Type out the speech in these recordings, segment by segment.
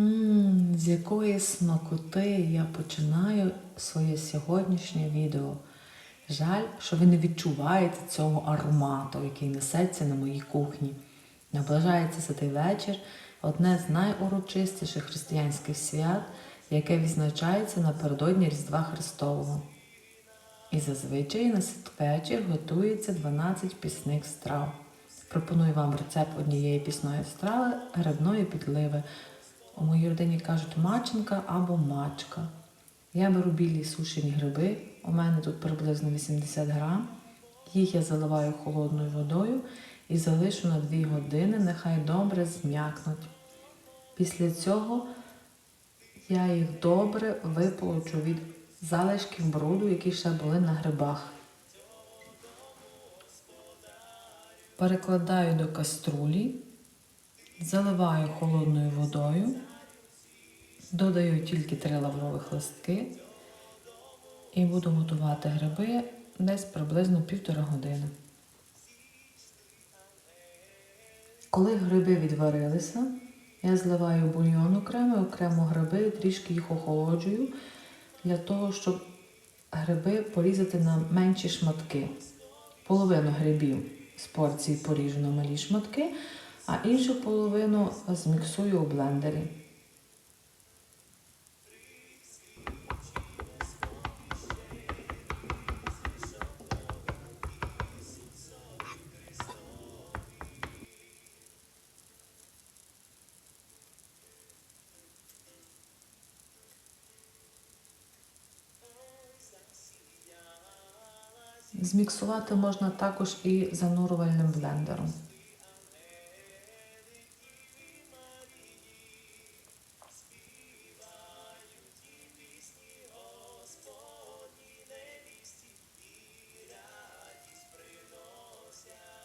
Ммм, з якої смакоти я починаю своє сьогоднішнє відео. Жаль, що ви не відчуваєте цього аромату, який несеться на моїй кухні. Наближається святий вечір, одне з найурочистіших християнських свят, яке відзначається напередодні Різдва Христового. І зазвичай на святвечір готується 12 пісних страв. Пропоную вам рецепт однієї пісної страви грибної підливи. У моїй родині кажуть маченка або мачка. Я беру білі сушені гриби, у мене тут приблизно 80 грам. Їх я заливаю холодною водою і залишу на 2 години, нехай добре зм'якнуть. Після цього я їх добре виполочу від залишків бруду, які ще були на грибах. Перекладаю до каструлі, заливаю холодною водою, додаю тільки три лаврових листки і буду готувати гриби десь приблизно півтора години. Коли гриби відварилися, я зливаю бульйон окремо, окремо гриби, трішки їх охолоджую для того, щоб гриби порізати на менші шматки. Половину грибів з порції поріжу на малі шматки, а іншу половину зміксую у блендері. Зміксувати можна також і занурювальним блендером.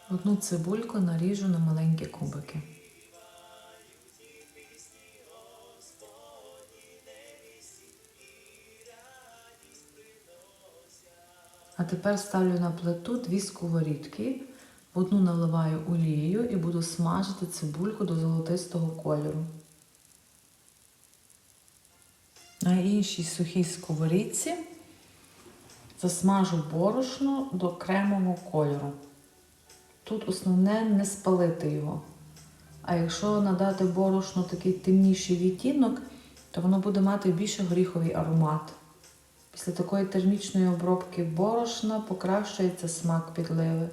Одну цибульку наріжу на маленькі кубики. Тепер ставлю на плиту дві сковорідки. В одну наливаю олією і буду смажити цибульку до золотистого кольору. На іншій сухій сковорідці засмажу борошно до кремового кольору. Тут основне не спалити його. А якщо надати борошну такий темніший відтінок, то воно буде мати більше горіховий аромат. Після такої термічної обробки борошна покращується смак підливи.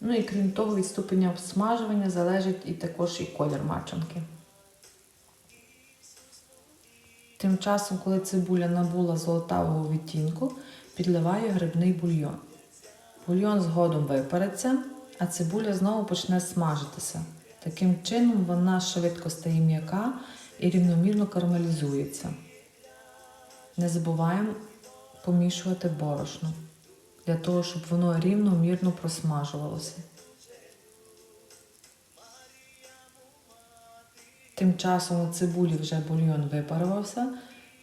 Ну і крім того, від ступеня обсмажування залежить і також і колір мачанки. Тим часом, коли цибуля набула золотавого відтінку, підливаю грибний бульйон. Бульйон згодом випариться, а цибуля знову почне смажитися. Таким чином вона швидко стає м'яка і рівномірно карамелізується. Не забуваємо помішувати борошно для того, щоб воно рівномірно просмажувалося. Тим часом у цибулі вже бульйон випарувався,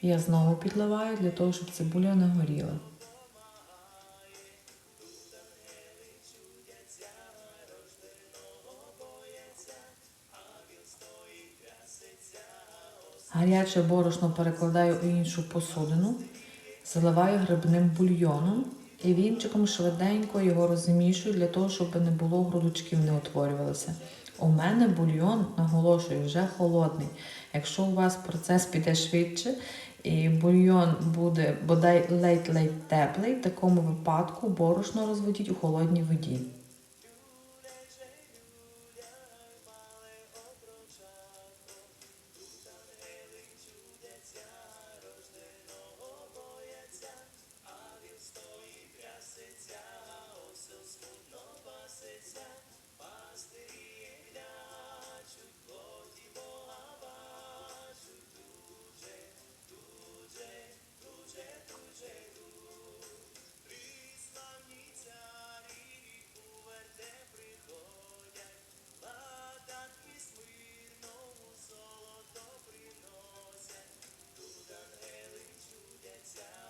я знову підливаю для того, щоб цибуля не горіла. Гаряче борошно перекладаю у іншу посудину, заливаю грибним бульйоном і вінчиком швиденько його розмішую для того, щоб не було грудочків, не утворювалося. У мене бульйон, наголошую, вже холодний. Якщо у вас процес піде швидше і бульйон буде бодай ледь-ледь теплий, в такому випадку борошно розводіть у холодній воді.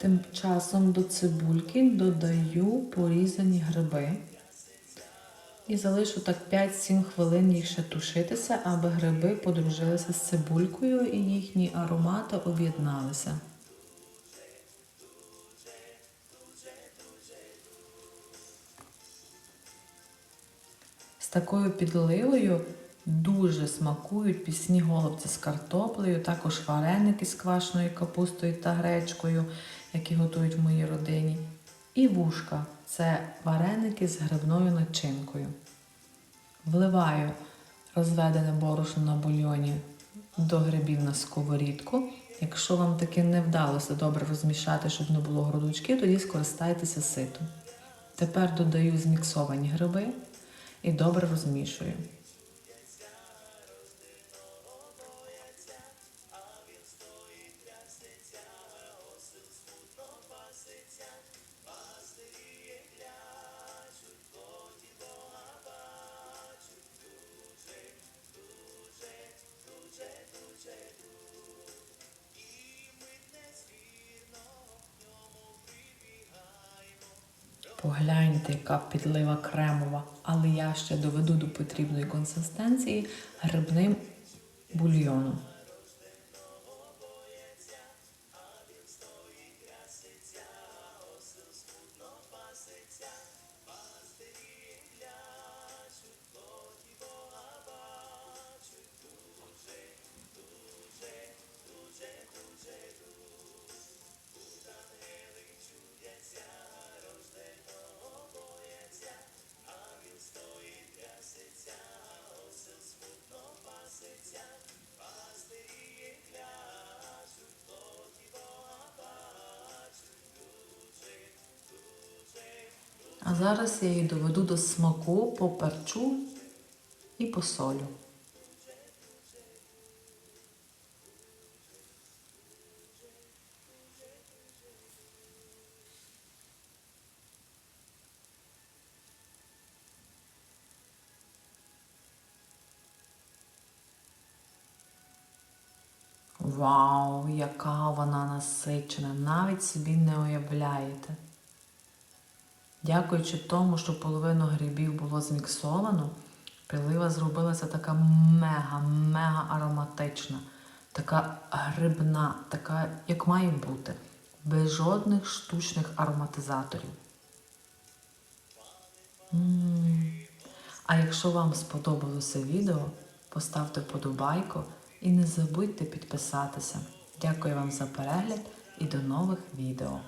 Тим часом до цибульки додаю порізані гриби. І залишу так 5-7 хвилин їх ще тушитися, аби гриби подружилися з цибулькою і їхні аромати об'єдналися. З такою підливою дуже смакують пісні голубці з картоплею, також вареники з квашеною капустою та гречкою, які готують в моїй родині. І вушка це вареники з грибною начинкою. Вливаю розведене борошно на бульйоні до грибів на сковорідку. Якщо вам таки не вдалося добре розмішати, щоб не було грудочків, тоді скористайтеся ситом. Тепер додаю зміксовані гриби і добре розмішую. Погляньте, яка підлива кремова, але я ще доведу до потрібної консистенції грибним бульйоном. Зараз я її доведу до смаку, поперчу і посолю. Вау, яка вона насичена, навіть собі не уявляєте. Дякуючи тому, що половину грибів було зміксовано, прилива зробилася така мега-мега ароматична, така грибна, така, як має бути, без жодних штучних ароматизаторів. А якщо вам сподобалося відео, поставте вподобайку і не забудьте підписатися. Дякую вам за перегляд і до нових відео.